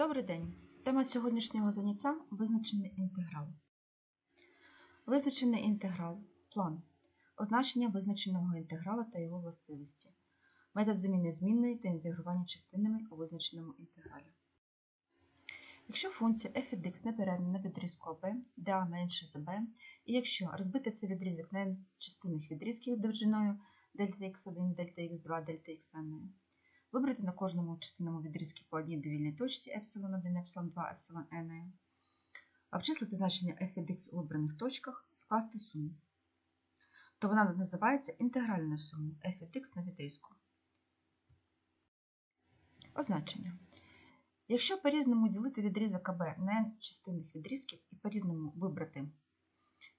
Добрий день! Тема сьогоднішнього заняття визначений інтеграл. Визначений інтеграл план. Означення визначеного інтеграла та його властивості. Метод заміни змінної та інтегрування частинами у визначеному інтегралі. Якщо функція f від x неперервна на відрізку b, де А менше за b, і якщо розбити цей відрізок на частинних відрізків довжиною дельта x1, дельта x2, дельта xn, Вибрати на кожному частинному відрізку по одній довільній точці епсилон 1, епсилон 2, епсилон n. вчислити значення f від x у вибраних точках, скласти суму. То вона називається інтегральна сума f від x на відрізку. Означення. Якщо по-різному ділити відрізок АБ на n частинних відрізків і по-різному вибрати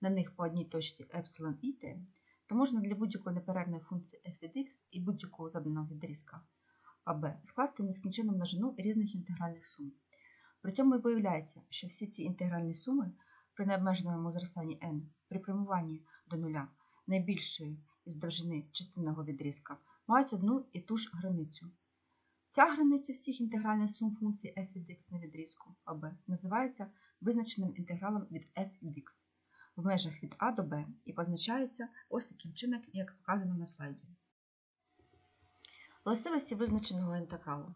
на них по одній точці епсилон і t, то можна для будь-якої неперервної функції f від x і будь-якого заданого відрізка АБ скласти нескінченну множину різних інтегральних сум. При цьому і виявляється, що всі ці інтегральні суми при необмеженому зростанні n при прямуванні до нуля найбільшої із довжини частинного відрізка мають одну і ту ж границю. Ця границя всіх інтегральних сум функції f від x на відрізку АБ називається визначеним інтегралом від f від x в межах від А до Б і позначається ось таким чином, як показано на слайді. Властивості визначеного інтегралу.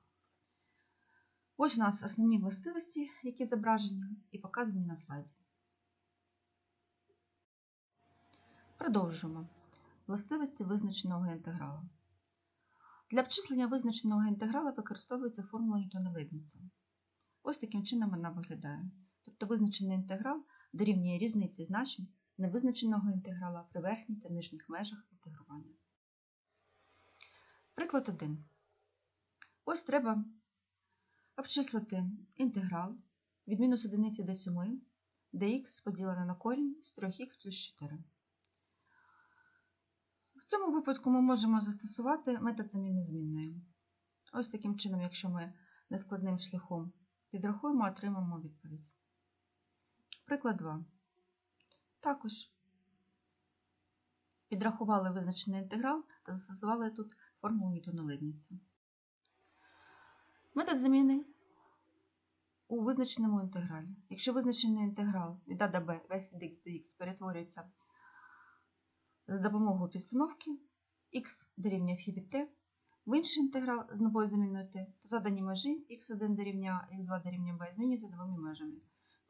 Ось у нас основні властивості, які зображені і показані на слайді. Продовжуємо. Властивості визначеного інтегралу. Для обчислення визначеного інтеграла використовується формула Ньютона Лейбніца. Ось таким чином вона виглядає. Тобто визначений інтеграл дорівнює різниці значень невизначеного інтеграла при верхніх та нижніх межах інтегрування. Приклад 1. Ось треба обчислити інтеграл від мінус 1 до 7, де х поділене на корінь з 3х плюс 4. В цьому випадку ми можемо застосувати метод заміни змінної. Ось таким чином, якщо ми нескладним шляхом підрахуємо, отримаємо відповідь. Приклад 2. Також підрахували визначений інтеграл та застосували тут формулу Ньютона-Лейбніца. Метод заміни у визначеному інтегралі. Якщо визначений інтеграл від А до Б в f від x до x перетворюється за допомогою підстановки x дорівнює фі від t в інший інтеграл з новою заміною t, то задані межі x1 дорівнює x2 дорівнює b змінюються двома межами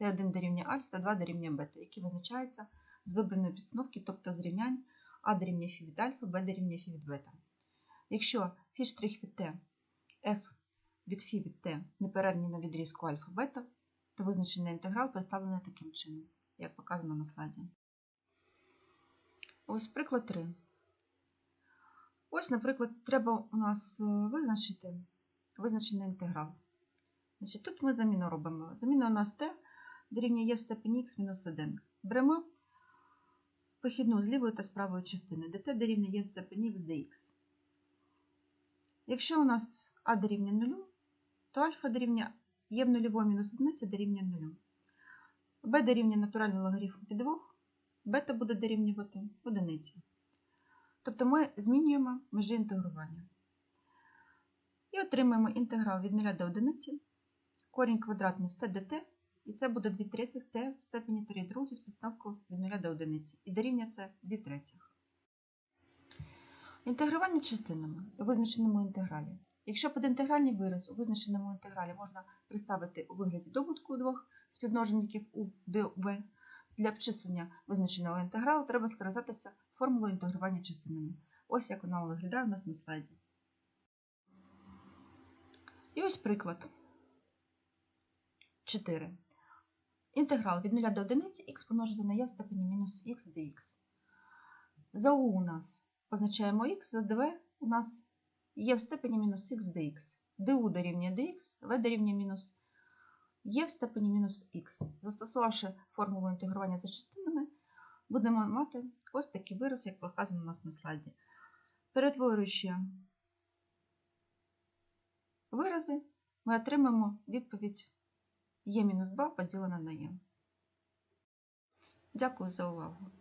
t1 дорівнює альфа та 2 дорівнює бета, які визначаються з вибраної підстановки, тобто з рівнянь а дорівнює фі від альфа, b дорівнює фі від бета. Якщо φ' від t, f від φ від t неперервні на відрізку альфа бета, то визначений інтеграл представлений таким чином, як показано на слайді. Ось приклад 3. Ось, наприклад, треба у нас визначити визначений інтеграл. Значить, Тут ми заміну робимо. Заміна у нас t дорівнює є в степені х мінус 1. Беремо похідну з лівої та з правої частини, де t дорівнює є в степені х dx. Якщо у нас а дорівнює 0, то альфа дорівнює є в нульової мінус 1 дорівнює 0. b дорівнює натуральний логарифм від 2, бета буде дорівнювати 1. Тобто ми змінюємо межі інтегрування. І отримаємо інтеграл від 0 до 1, корінь квадратний з t dt, і це буде 2 третіх t в степені 3 другі з підставкою від 0 до 1. І дорівнює це 2 третіх. Інтегрування частинами у визначеному інтегралі. Якщо підінтегральний вираз у визначеному інтегралі можна представити у вигляді добутку двох співмножників у ДВ, для обчислення визначеного інтегралу треба скористатися формулою інтегрування частинами. Ось як вона виглядає у нас на слайді. І ось приклад 4. Інтеграл від 0 до 1 х помножити на є в степені мінус х dx. За у у нас позначаємо х, dv у нас є в степені мінус х dx. du дорівнює dx, v дорівнює мінус є в степені мінус х. Застосувавши формулу інтегрування за частинами, будемо мати ось такий вираз, як показано у нас на слайді. Перетворюючи вирази, ми отримаємо відповідь Є-2 поділена на Є. Дякую за увагу.